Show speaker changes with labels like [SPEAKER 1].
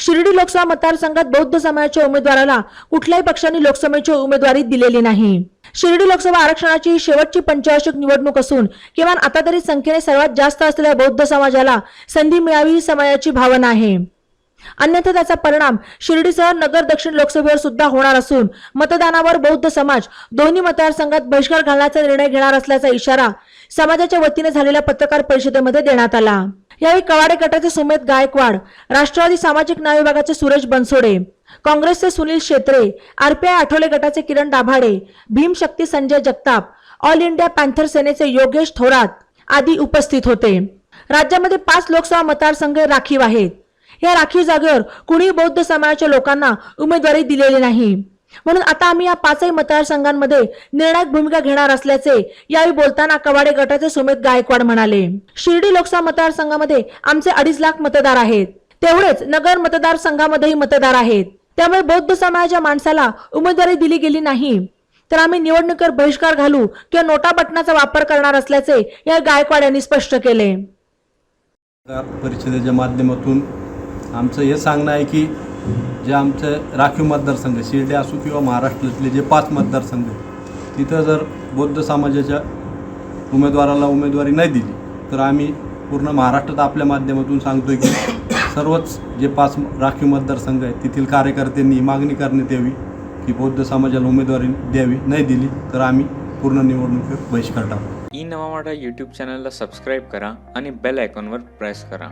[SPEAKER 1] शिर्डी लोकसभा मतदारसंघात बौद्ध समाजाच्या उमेदवाराला कुठल्याही पक्षाने लोकसभेची उमेदवारी दिलेली नाही. शिर्डी लोकसभा आरक्षणाची शेवटची पंचवार्षिक निवडणूक असून किमान आता तरी संख्येने सर्वात जास्त असलेल्या बौद्ध समाजाला संधी मिळावी ही समाजाची भावना आहे. अन्यथा त्याचा परिणाम शिर्डीसह नगर दक्षिण लोकसभेवर सुद्धा होणार असून मतदानावर बौद्ध समाज दोन्ही मतदारसंघात बहिष्कार घालण्याचा निर्णय घेणार असल्याचा इशारा समाजाच्या वतीने झालेल्या पत्रकार परिषदेमध्ये देण्यात आला. यावेळी कवाडे गटाचे सुमेध गायकवाड राष्ट्रवादी सामाजिक न्याय विभागाचे सुरेश बनसोडे काँग्रेसचे सुनील शेत्रे आरपीआय आठवले गटाचे Kiran Dabhade Bhimshakti Sanjay Jagtap all India panther सेनेचे योगेश थोरात आदी उपस्थित होते. राज्यामध्ये पाच लोकसभा मतदारसंघ राखीव आहेत. या राखीव जागेवर कुणी बौद्ध समाजाच्या लोकांना उमेदवारी दिलेली नाही. म्हणून आता आम्ही या पाचही मतदारसंघांमध्ये निर्णायक भूमिका घेणार असल्याचे यावेळी बोलताना कवाडे गटाचे सुमित गायकवाड म्हणाले. शिर्डी लोकसभा मतदारसंघामध्ये आमचे अडीच लाख मतदार आहेत. तेवढेच नगर मतदारसंघामध्येही मतदार आहेत. त्यामुळे बौद्ध समाजाच्या माणसाला उमेदवारी दिली गेली नाही. तर आम्ही निवडणुकीवर बहिष्कार घालू किंवा नोटा बटनाचा वापर करणार असल्याचे या गायकवाड यांनी स्पष्ट केले.
[SPEAKER 2] परिषदेच्या माध्यमातून आमचं हे सांगणं आहे की जे आमचं राखीव मतदारसंघ शिर्डी असो किंवा महाराष्ट्रातले जे पाच मतदारसंघ आहेत, तिथं जर बौद्ध समाजाच्या उमेदवाराला उमेदवारी नाही दिली तर आम्ही पूर्ण महाराष्ट्रात आपल्या माध्यमातून सांगतोय की सर्वच जे पाच राखीव मतदारसंघ आहेत तेथील कार्यकर्त्यांनी मागणी करण्यात यावी की बौद्ध समाजाला उमेदवारी द्यावी नाही दिली तर आम्ही पूर्ण निवडणुकीवर बहिष्कार टाकू.
[SPEAKER 3] ई नवा वाटा यूट्यूब चॅनलला सबस्क्राईब करा आणि बेल आयकॉनवर प्रेस करा.